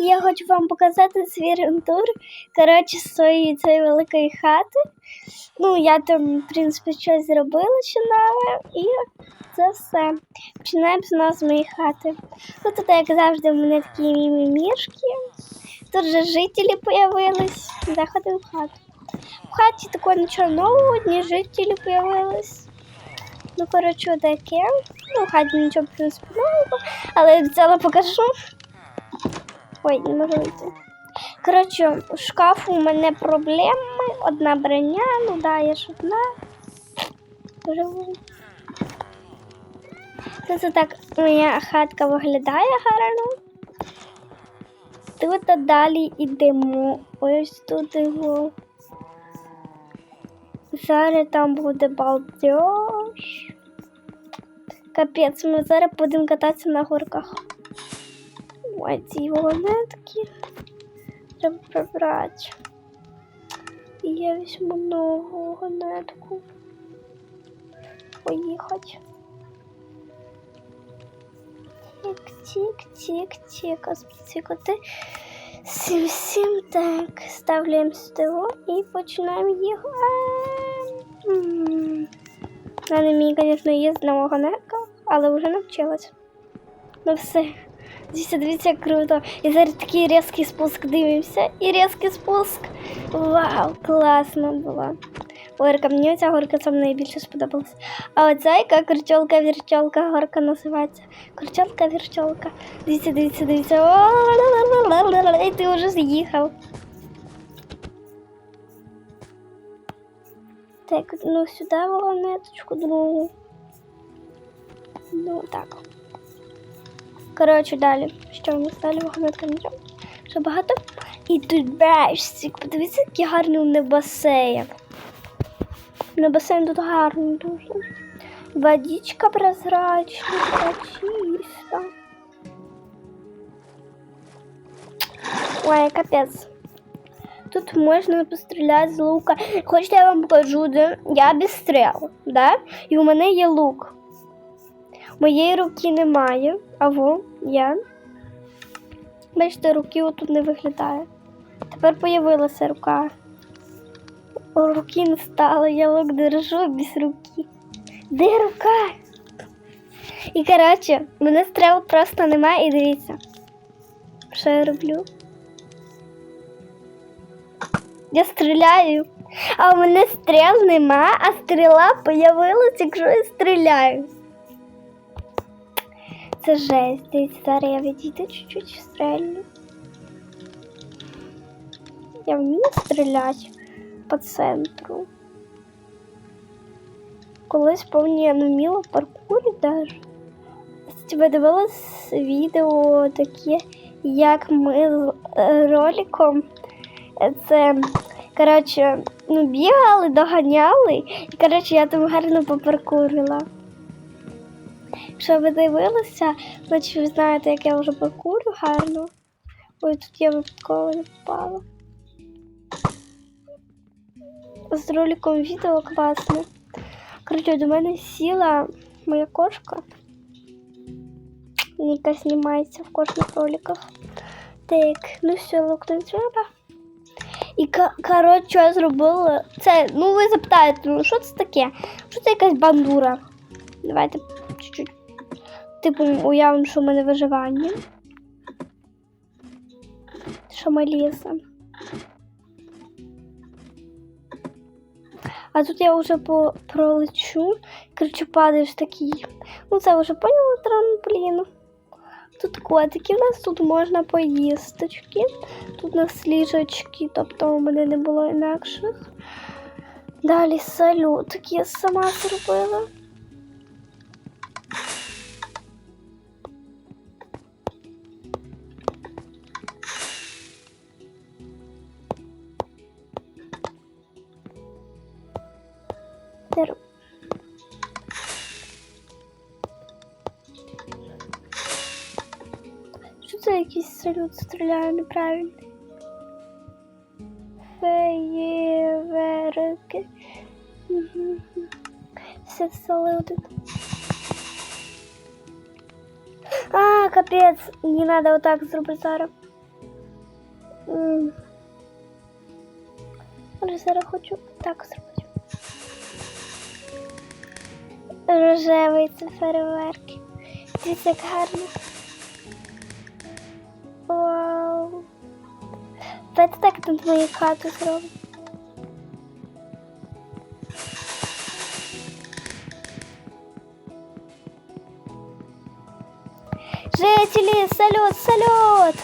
І я хочу вам показати свій рентур. Коротше, з цієї великої хати. Ну, я там, в принципі, щось зробила нове. І це все. Починаємо з нас з моєї хати. Ну, тут, як завжди, в мене такі мімімішки. Тут же жителі появились. Заходимо в хату. В хаті такого нічого нового, ні жителі появились. Ну, коротше, таке. Ну, в хаті нічого, в принципі, нового, але я взяла покажу. Ой, не можу вийти. Коротше, у шкафу у мене проблеми. Одна броня, ну да, є ж одна. Живу. Це, це так моя хатка виглядає гарно. Тут далі йдемо. Ось тут його. Зараз там буде балдеж. Капець, ми зараз будемо кататися на горках. Ой, ці вагонетки. Треба прибрати. І я візьму нову вагонетку. Поїхати. Тик-тик-тик-тик. Сім, сім, так. Ставляємо сюди і починаємо їх. Я не вмію, звісно, їздити на вагонетках, але вже навчилась. Ну все. Дивіться, дивіться, як круто. І зараз такий різкий спуск дивимося. І різкий спуск. Вау, класно було. Горка, мені ця горка сам найбільше сподобалась. А оця яка кручолка вірчолка горка називається. Кручолка вірчолка. Дивіться, дивіться, дивіться. І ти вже з'їхав. Так, ну сюди вагонеточку другу. Ну так. Коротше, далі. Що нас далі вагонетка не? Що багато? І тут бешсик. Подивіться, гарний у мене басейн. На басейн тут гарний дуже. Водичка прозрачна, така чиста. Ой, капець. Тут можна постріляти з лука. Хочете, я вам покажу, де я без стріл, да? І у мене є лук. Моєї руки немає, а во я. Бачите, руки отут не виглядає. Тепер появилася рука. Руки не стало, я лук держу без руки. Де рука? І коротше, мене стріл просто немає і дивіться. Що я роблю? Я стріляю, а у мене стріл нема, а стріла появилась, якщо я стріляю. Це жесть. Дивіться, зараз я відійду чуть-чуть стрельну. Я вмію стріляти по центру. Колись повні я не вміла паркурі даже. Ви дивились відео таке, як ми з е, роликом. е, Це, коротше, ну, бігали, доганяли. І, коротше, я там гарно попаркурила. Якщо ви дивилися, значить ви знаєте, як я вже паркурю гарно. Ой, тут я випадково не попала. З роликом відео класно. Коротше, до мене сіла моя кошка. Яка знімається в кожних роликах. Так, ну все, лук не треба. І коротше, що я зробила. Це, ну ви запитаєте, ну що це таке? Що це якась бандура? Давайте чуть-чуть. Типу, уявимо, що в мене виживання. Що ми лісом. А тут я вже по пролечу. Короче, падаєш такий. Ну, це вже поняла трамплін. Тут котики, у нас тут можна поїсточки. Тут у нас ліжечки, тобто у мене не було інакших. Далі салютик я сама зробила. це якийсь салют стріляє неправильно? Феєверки. Мгм. Все салюти. А, капець, мені треба отак зробити зараз. М. Може, зараз хочу так зробити. Рожевий це фейерверки. Дивіться, як гарно. Вау. Давайте так над мою хату зробимо. Жителі, салют, салют!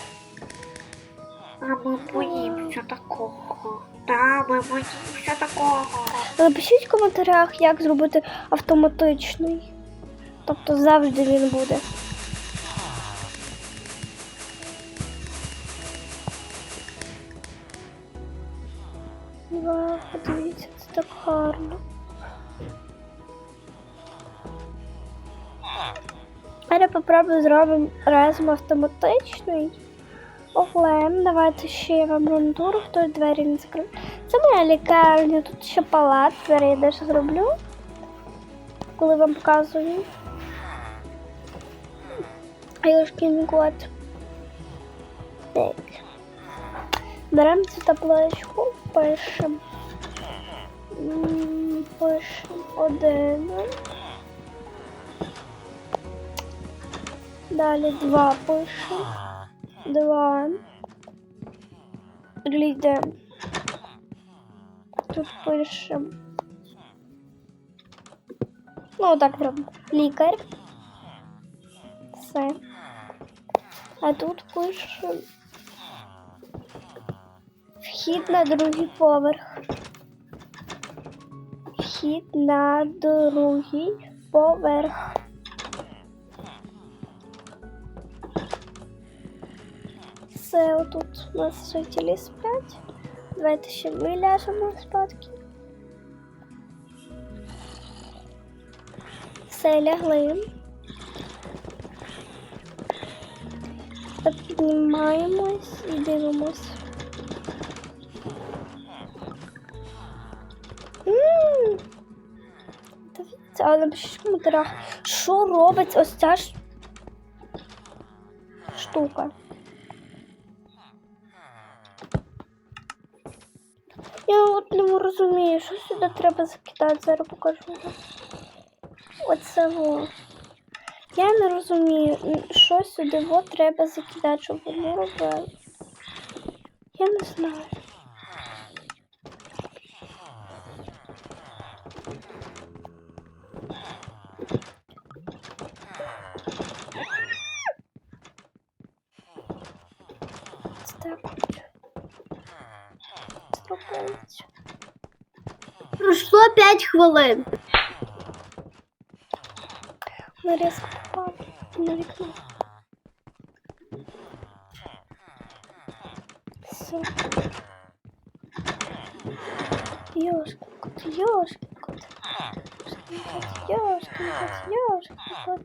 А ми боїмося такого. Та, ми боїмося такого. Напишіть в коментарях, як зробити автоматичний. Тобто завжди він буде. Вау, подивіться, це так гарно. Я попробую зробимо разом автоматичний. Оглем, давайте ще я вам рандуру, хтось двері не закрив. Це моя лікарня, тут ще палат, зараз я дещо зроблю, коли вам показую. Юшкін кот. Так. Беремо цю табличку, пишемо. Пишемо один. Далі два пишемо. Два. Глядим. Тут пишемо. Ну, так зробимо. Лікар. Все. А тут пишемо. Вхід на другий поверх. Вхід на другий поверх. Все, отут у нас жителі сплять. Давайте ще ми ляжемо спадки. Все, лягли. Піднімаємось і дивимось. Дивіться, а напишіть в коментарях, що робить ось ця ж штука. Я от не розумію, що сюди треба закидати, зараз покажу. Оце во. Я не розумію, що сюди во треба закидати, щоб воно робило. Я не знаю. Так от. Зробить. Пройшло 5 хвилин. Нарізка попала на вікно. Все. Ёшкин кот, ёшкин кот. Ёшкин кот, ёшкин кот.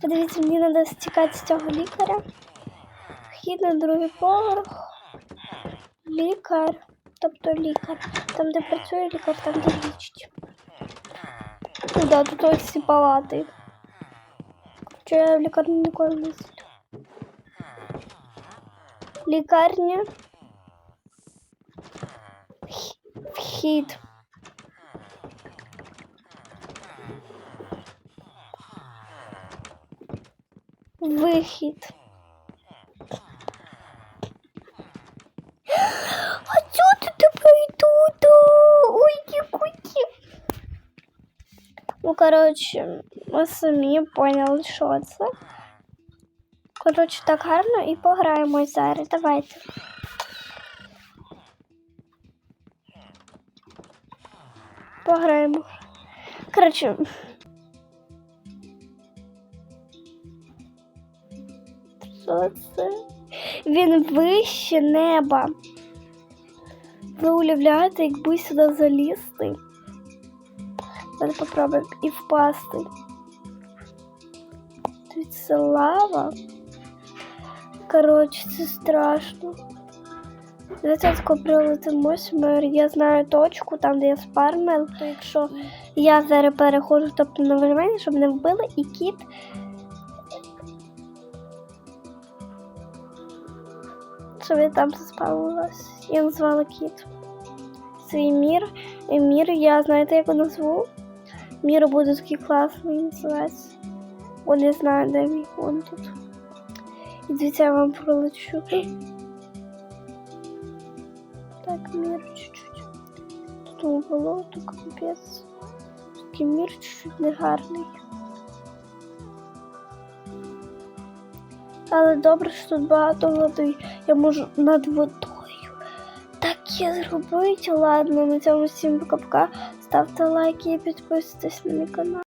Подивіться, мені треба стікати з цього лікаря. Вхід на другий поверх. Лікар. Тобто лікар. Там, де працює лікар, там, де лічить. Ну да, тут ось всі палати. Хоча я в лікарню ніколи не сплю. Лікарня. Вх- Вхід. Вихід. Ну, коротше, ми самі поняли, що це. Коротше, так гарно і пограємо зараз. Давайте. Пограємо. Коротше. Що це? Він вище неба. Ви уявляєте, якби сюди залізти? Зараз попробуємо і впасти. Тут це лава. Коротше, це страшно. Давайте тако. Ми, я знаю точку, там, де є спармел, то якщо я зараз переходжу, тобто на виживання, щоб не вбили, і кіт щоб я там заспавилась. Я назвала кіт. Свій мір. І мір, я знаєте, як його назву? Мір буде такий класний називається. О, не знаю, де мій он тут. І я вам пролечу. Так, мір чуть-чуть. Тут було, тут капець. Такий мір чуть-чуть негарний. Але добре, що тут багато води. Я можу над водою таке зробити. Ладно, на цьому всім пока-пока. Ставте лайки і підписуйтесь на мій канал.